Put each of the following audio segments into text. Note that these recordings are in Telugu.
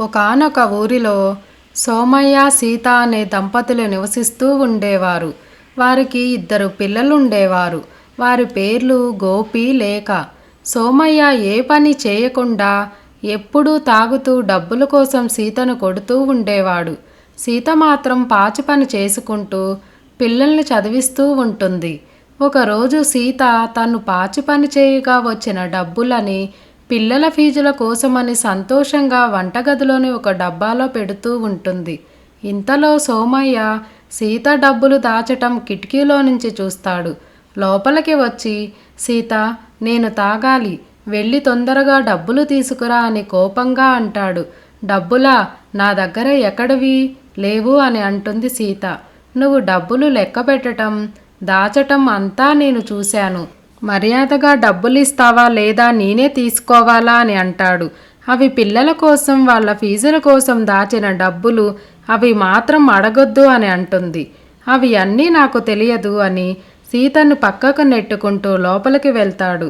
ఒకానొక ఊరిలో సోమయ్య సీత అనే దంపతులు నివసిస్తూ ఉండేవారు. వారికి ఇద్దరు పిల్లలుండేవారు. వారి పేర్లు గోపి లేక సోమయ్య ఏ పని చేయకుండా ఎప్పుడూ తాగుతూ డబ్బుల కోసం సీతను కొడుతూ ఉండేవాడు. సీత మాత్రం పాచి పని చేసుకుంటూ పిల్లల్ని చదివిస్తూ ఉంటుంది. ఒకరోజు సీత తను పాచి పని చేయగా వచ్చిన డబ్బులని పిల్లల ఫీజుల కోసమని సంతోషంగా వంటగదిలోని ఒక డబ్బాలో పెడుతూ ఉంటుంది. ఇంతలో సోమయ్య సీత డబ్బులు దాచటం కిటికీలో నుంచి చూస్తాడు. లోపలికి వచ్చి సీత నేను తాగాలి. వెళ్ళి తొందరగా డబ్బులు తీసుకురా అని కోపంగా అంటాడు. డబ్బులా? నా దగ్గర ఎక్కడవి? లేవు అని అంటుంది సీత. నువ్వు డబ్బులు లెక్క పెట్టటం దాచటం అంతా నేను చూశాను. మర్యాదగా డబ్బులు ఇస్తావా లేదా నేనే తీసుకోవాలా అని అంటాడు. అవి పిల్లల కోసం వాళ్ళ ఫీజుల కోసం దాచిన డబ్బులు అవి మాత్రం అడగొద్దు అని అంటుంది. అవి అన్నీ నాకు తెలియదు అని సీతను పక్కకు నెట్టుకుంటూ లోపలికి వెళ్తాడు.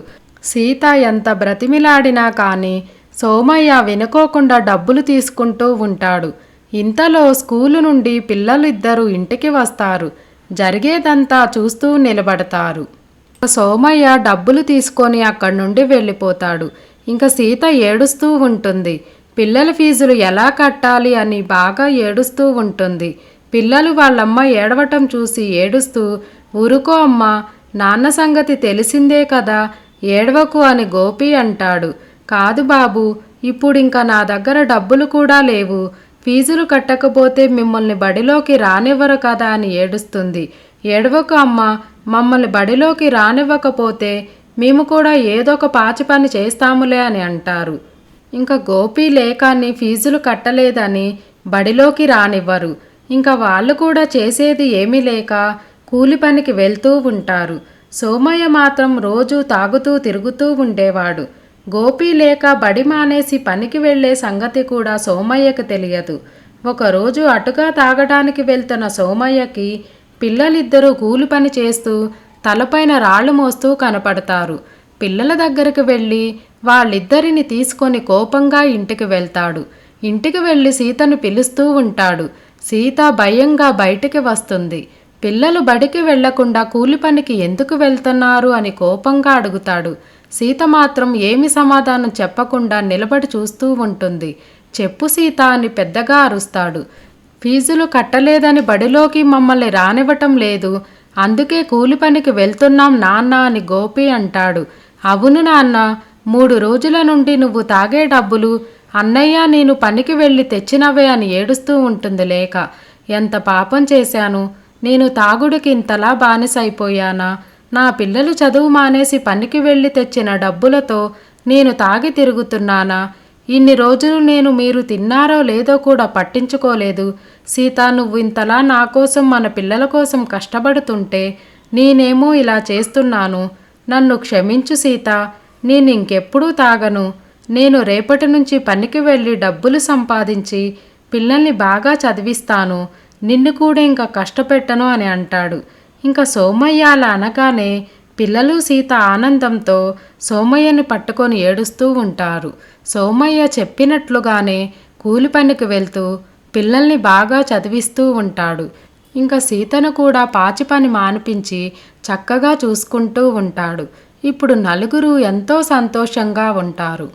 సీత ఎంత బ్రతిమిలాడినా కానీ సోమయ్య వినుకోకుండా డబ్బులు తీసుకుంటూ ఉంటాడు. ఇంతలో స్కూలు నుండి పిల్లలు ఇద్దరు ఇంటికి వస్తారు. జరిగేదంతా చూస్తూ నిలబడతారు. సోమయ్య డబ్బులు తీసుకొని అక్కడి నుండి వెళ్ళిపోతాడు. ఇంకా సీత ఏడుస్తూ ఉంటుంది. పిల్లల ఫీజులు ఎలా కట్టాలి అని బాగా ఏడుస్తూ ఉంటుంది. పిల్లలు వాళ్ళమ్మ ఏడవటం చూసి ఏడుస్తూ ఊరుకో అమ్మ నాన్న సంగతి తెలిసిందే కదా ఏడవకు అని గోపి అంటాడు. కాదు బాబు ఇప్పుడు ఇంకా నా దగ్గర డబ్బులు కూడా లేవు. ఫీజులు కట్టకపోతే మిమ్మల్ని బడిలోకి రానివ్వరు కదా అని ఏడుస్తుంది. ఏడవకు అమ్మ మమ్మల్ని బడిలోకి రానివ్వకపోతే మేము కూడా ఏదో ఒక పాచి పని చేస్తాములే అని అంటారు. ఇంకా గోపి లేఖాన్ని ఫీజులు కట్టలేదని బడిలోకి రానివ్వరు. ఇంకా వాళ్ళు కూడా చేసేది ఏమీ లేక కూలి పనికి వెళ్తూ ఉంటారు. సోమయ్య మాత్రం రోజు తాగుతూ తిరుగుతూ ఉండేవాడు. గోపి లేక బడి మానేసి పనికి వెళ్ళే సంగతి కూడా సోమయ్యకు తెలియదు. ఒకరోజు అటుగా తాగడానికి వెళ్తున్న సోమయ్యకి పిల్లలిద్దరూ కూలి పని చేస్తూ తలపైన రాళ్ళు మోస్తూ కనపడతారు. పిల్లల దగ్గరికి వెళ్ళి వాళ్ళిద్దరిని తీసుకొని కోపంగా ఇంటికి వెళ్తాడు. ఇంటికి వెళ్ళి సీతను పిలుస్తూ ఉంటాడు. సీత భయంగా బయటికి వస్తుంది. పిల్లలు బడికి వెళ్ళకుండా కూలి పనికి ఎందుకు వెళ్తున్నారు అని కోపంగా అడుగుతాడు. సీత మాత్రం ఏమి సమాధానం చెప్పకుండా నిలబడి చూస్తూ ఉంటుంది. చెప్పు సీత అని పెద్దగా అరుస్తాడు. ఫీజులు కట్టలేదని బడిలోకి మమ్మల్ని రానివ్వటం లేదు. అందుకే కూలి పనికి వెళ్తున్నాం నాన్న అని గోపి అంటాడు. అవును నాన్న మూడు రోజుల నుండి నువ్వు తాగే డబ్బులు అన్నయ్య నేను పనికి వెళ్ళి తెచ్చినవే అని ఏడుస్తూ ఉంటుంది లేక. ఎంత పాపం చేశాను. నేను తాగుడికి ఇంతలా బానిసైపోయానా? నా పిల్లలు చదువు మానేసి పనికి వెళ్ళి తెచ్చిన డబ్బులతో నేను తాగి తిరుగుతున్నానా? ఇన్ని రోజులు నేను మీరు తిన్నారో లేదో కూడా పట్టించుకోలేదు. సీత నువ్వు ఇంతలా నా కోసం మన పిల్లల కోసం కష్టపడుతుంటే నేనేమో ఇలా చేస్తున్నాను. నన్ను క్షమించు సీత నేను ఇంకెప్పుడూ తాగను. నేను రేపటి నుంచి పనికి వెళ్ళి డబ్బులు సంపాదించి పిల్లల్ని బాగా చదివిస్తాను. నిన్ను కూడా ఇంకా కష్టపెట్టను అని అంటాడు. ఇంకా సోమయ్య అలా అనగానే పిల్లలు సీత ఆనందంతో సోమయ్యని పట్టుకొని ఏడుస్తూ ఉంటారు. సోమయ్య చెప్పినట్లుగానే కూలి పనికి వెళ్తూ పిల్లల్ని బాగా చదివిస్తూ ఉంటాడు. ఇంకా సీతను కూడా పాచి పని మానిపించి చక్కగా చూసుకుంటూ ఉంటాడు. ఇప్పుడు నలుగురు ఎంతో సంతోషంగా ఉంటారు.